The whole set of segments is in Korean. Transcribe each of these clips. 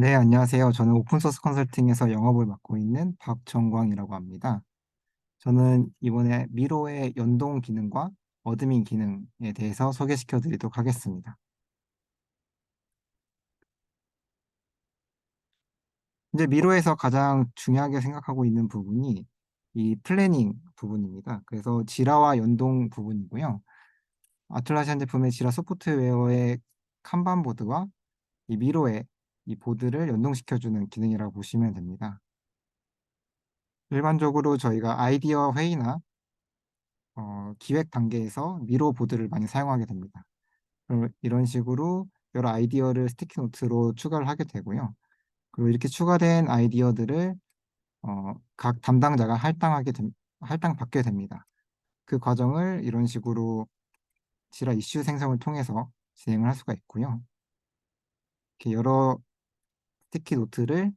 네, 안녕하세요. 저는 오픈소스 컨설팅에서 영업을 맡고 있는 박정광이라고 합니다. 저는 이번에 미로의 연동 기능과 어드민 기능에 대해서 소개시켜 드리도록 하겠습니다. 이제 미로에서 가장 중요하게 생각하고 있는 부분이 이 플래닝 부분입니다. 그래서 지라와 연동 부분이고요. 아틀라시안 제품의 지라 소프트웨어의 칸반 보드와 이 미로의 이 보드를 연동시켜주는 기능이라고 보시면 됩니다. 일반적으로 저희가 아이디어 회의나 어, 기획 단계에서 미로 보드를 많이 사용하게 됩니다. 이런 식으로 여러 아이디어를 스티키 노트로 추가를 하게 되고요. 그리고 이렇게 추가된 아이디어들을 어, 각 담당자가 할당하게 됨, 할당받게 됩니다. 그 과정을 이런 식으로 지라 이슈 생성을 통해서 진행을 할 수가 있고요. 이렇게 여러 스티키 노트를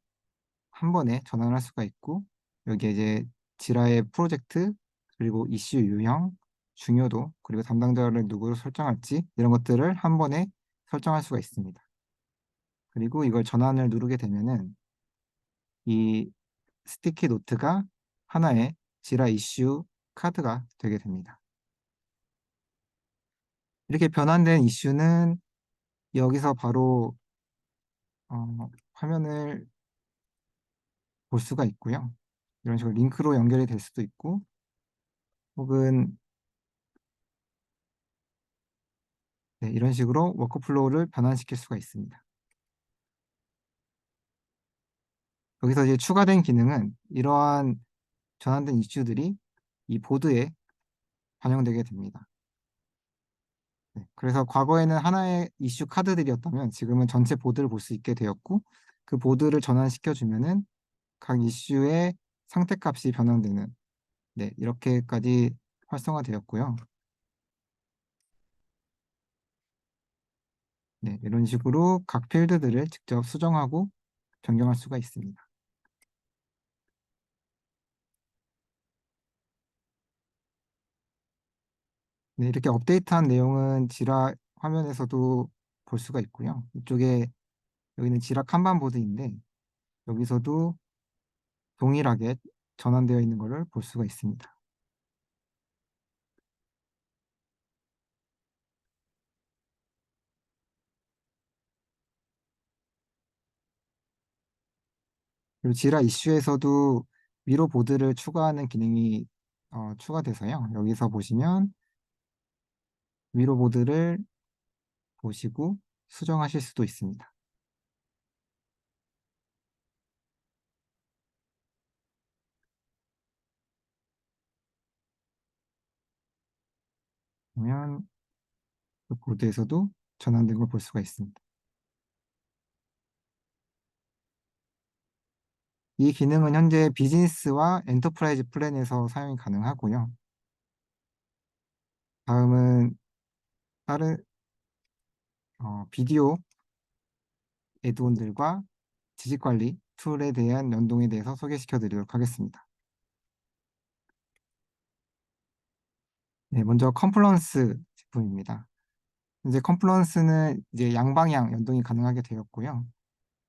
한 번에 전환할 수가 있고 여기에 이제 지라의 프로젝트 그리고 이슈 유형, 중요도 그리고 담당자를 누구로 설정할지 이런 것들을 한 번에 설정할 수가 있습니다. 그리고 이걸 전환을 누르게 되면은 이 스티키 노트가 하나의 지라 이슈 카드가 되게 됩니다. 이렇게 변환된 이슈는 여기서 바로 어, 화면을 볼 수가 있고요. 이런 식으로 링크로 연결이 될 수도 있고 혹은 네, 이런 식으로 워크플로우를 변환시킬 수가 있습니다. 여기서 이제 추가된 기능은 이러한 전환된 이슈들이 이 보드에 반영되게 됩니다. 네, 그래서 과거에는 하나의 이슈 카드들이었다면 지금은 전체 보드를 볼 수 있게 되었고 그 보드를 전환시켜주면은 각 이슈의 상태값이 변환되는 네, 이렇게까지 활성화되었고요. 네, 이런 식으로 각 필드들을 직접 수정하고 변경할 수가 있습니다. 네, 이렇게 업데이트한 내용은 지라 화면에서도 볼 수가 있고요. 이쪽에 여기는 지라 칸반 보드인데 여기서도 동일하게 전환되어 있는 것을 볼 수가 있습니다. 그리고 지라 이슈에서도 위로 보드를 추가하는 기능이 어, 추가돼서요. 여기서 보시면 위로 보드를 보시고 수정하실 수도 있습니다. 보면 그 보드에서도 전환된 걸 볼 수가 있습니다. 이 기능은 현재 비즈니스와 엔터프라이즈 플랜에서 사용이 가능하고요. 다음은 다른 어, 비디오 애드온들과 지식관리 툴에 대한 연동에 대해서 소개시켜 드리도록 하겠습니다. 네, 먼저 컴플런스 제품입니다. 이제 컴플런스는 이제 양방향 연동이 가능하게 되었고요.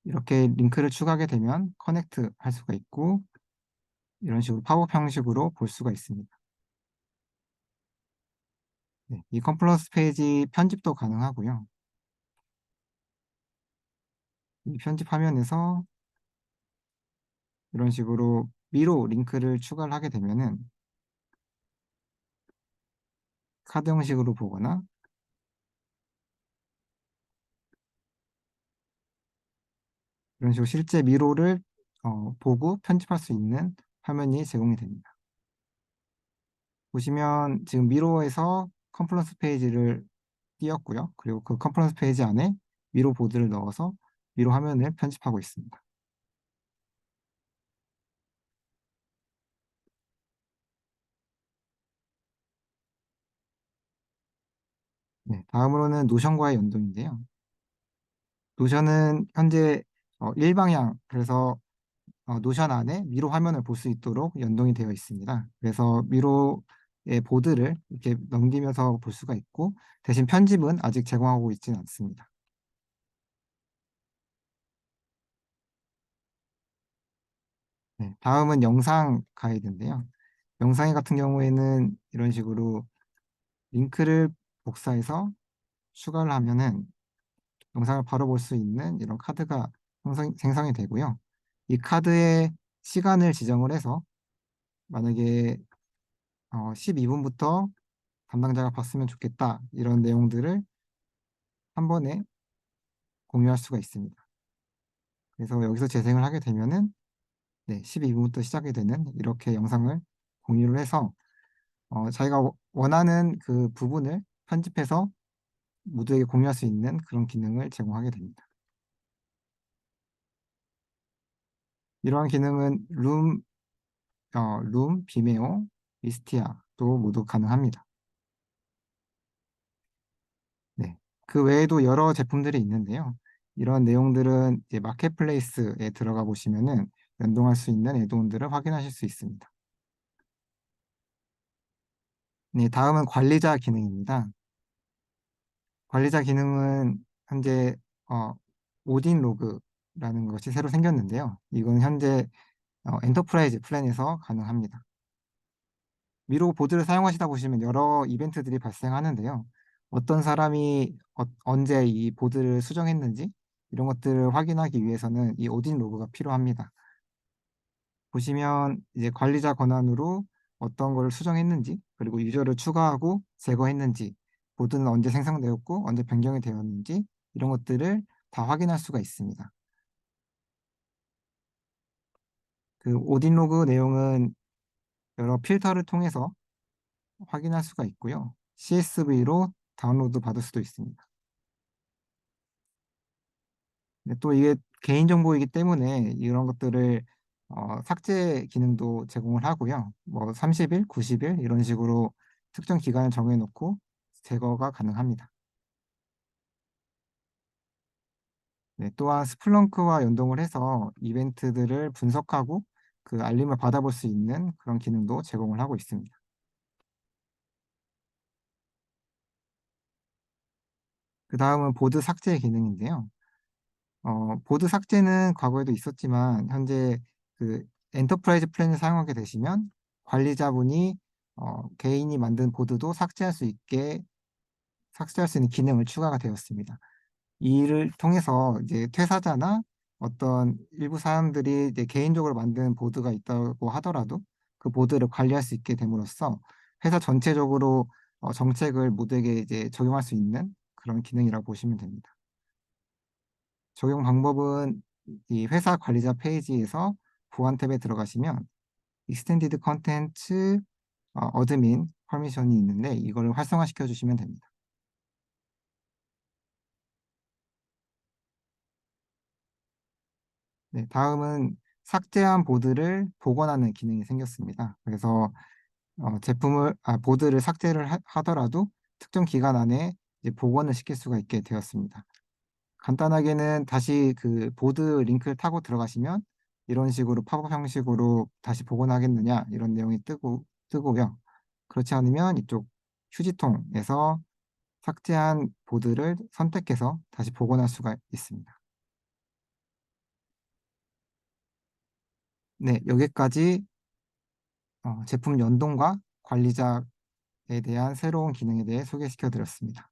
이렇게 링크를 추가하게 되면 커넥트 할 수가 있고 이런 식으로 팝업 형식으로 볼 수가 있습니다. 네, 이 컴플런스 페이지 편집도 가능하고요. 이 편집 화면에서 이런 식으로 미로 링크를 추가를 하게 되면은 카드 형식으로 보거나 이런 식으로 실제 미로를 어, 보고 편집할 수 있는 화면이 제공이 됩니다. 보시면 지금 미로에서 컨퍼런스 페이지를 띄웠고요. 그리고 그 컨퍼런스 페이지 안에 미로 보드를 넣어서 미로 화면을 편집하고 있습니다. 네, 다음으로는 노션과의 연동인데요. 노션은 현재 어, 일방향, 그래서 어, 노션 안에 미로 화면을 볼 수 있도록 연동이 되어 있습니다. 그래서 미로의 보드를 이렇게 넘기면서 볼 수가 있고 대신 편집은 아직 제공하고 있지는 않습니다. 네, 다음은 영상 가이드인데요. 영상의 같은 경우에는 이런 식으로 링크를 복사해서 추가를 하면은 영상을 바로 볼 수 있는 이런 카드가 생성, 생성이 되고요. 이 카드의 시간을 지정을 해서 만약에 어, 12분부터 담당자가 봤으면 좋겠다 이런 내용들을 한 번에 공유할 수가 있습니다. 그래서 여기서 재생을 하게 되면은 네, 12분부터 시작이 되는 이렇게 영상을 공유를 해서 어, 자기가 워- 원하는 그 부분을 편집해서 모두에게 공유할 수 있는 그런 기능을 제공하게 됩니다. 이러한 기능은 룸, 어, 룸, 비메오, 위스티아도 모두 가능합니다. 네. 그 외에도 여러 제품들이 있는데요. 이런 내용들은 이제 마켓플레이스에 들어가 보시면은 연동할 수 있는 애드온들을 확인하실 수 있습니다. 네, 다음은 관리자 기능입니다. 관리자 기능은 현재 어, 오딘 로그라는 것이 새로 생겼는데요. 이건 현재 어, 엔터프라이즈 플랜에서 가능합니다. 미로 보드를 사용하시다 보시면 여러 이벤트들이 발생하는데요. 어떤 사람이 어- 언제 이 보드를 수정했는지 이런 것들을 확인하기 위해서는 이 오딘 로그가 필요합니다. 보시면 이제 관리자 권한으로 어떤 걸 수정했는지 그리고 유저를 추가하고 제거했는지 보드는 언제 생성되었고 언제 변경이 되었는지 이런 것들을 다 확인할 수가 있습니다. 그 오딘 로그 내용은 여러 필터를 통해서 확인할 수가 있고요. CSV로 다운로드 받을 수도 있습니다. 근데 또 이게 개인정보이기 때문에 이런 것들을 어, 삭제 기능도 제공을 하고요. 뭐 30일, 90일 이런 식으로 특정 기간을 정해놓고 제거가 가능합니다. 네, 또한 스플렁크와 연동을 해서 이벤트들을 분석하고 그 알림을 받아볼 수 있는 그런 기능도 제공을 하고 있습니다. 그 다음은 보드 삭제 기능인데요. 어, 보드 삭제는 과거에도 있었지만 현재 그 엔터프라이즈 플랜을 사용하게 되시면 관리자분이 어, 개인이 만든 보드도 삭제할 수 있게 삭제할 수 있는 기능을 추가가 되었습니다. 이를 통해서 이제 퇴사자나 어떤 일부 사람들이 이제 개인적으로 만든 보드가 있다고 하더라도 그 보드를 관리할 수 있게 됨으로써 회사 전체적으로 어, 정책을 모두에게 이제 적용할 수 있는 그런 기능이라고 보시면 됩니다. 적용 방법은 이 회사 관리자 페이지에서 보안 탭에 들어가시면 Content 어, 어드민 퍼미션이 있는데 이걸 활성화시켜 주시면 됩니다. 네, 다음은 삭제한 보드를 복원하는 기능이 생겼습니다. 그래서 어, 제품을 아, 보드를 삭제를 하, 더라도 특정 기간 안에 복원을 시킬 수가 있게 되었습니다. 간단하게는 다시 그 보드 링크를 타고 들어가시면 이런 식으로 팝업 형식으로 다시 복원하겠느냐 이런 내용이 뜨고 뜨고요. 그렇지 않으면 이쪽 휴지통에서 삭제한 보드를 선택해서 다시 복원할 수가 있습니다. 네, 여기까지 어, 제품 연동과 관리자에 대한 새로운 기능에 대해 소개시켜 드렸습니다.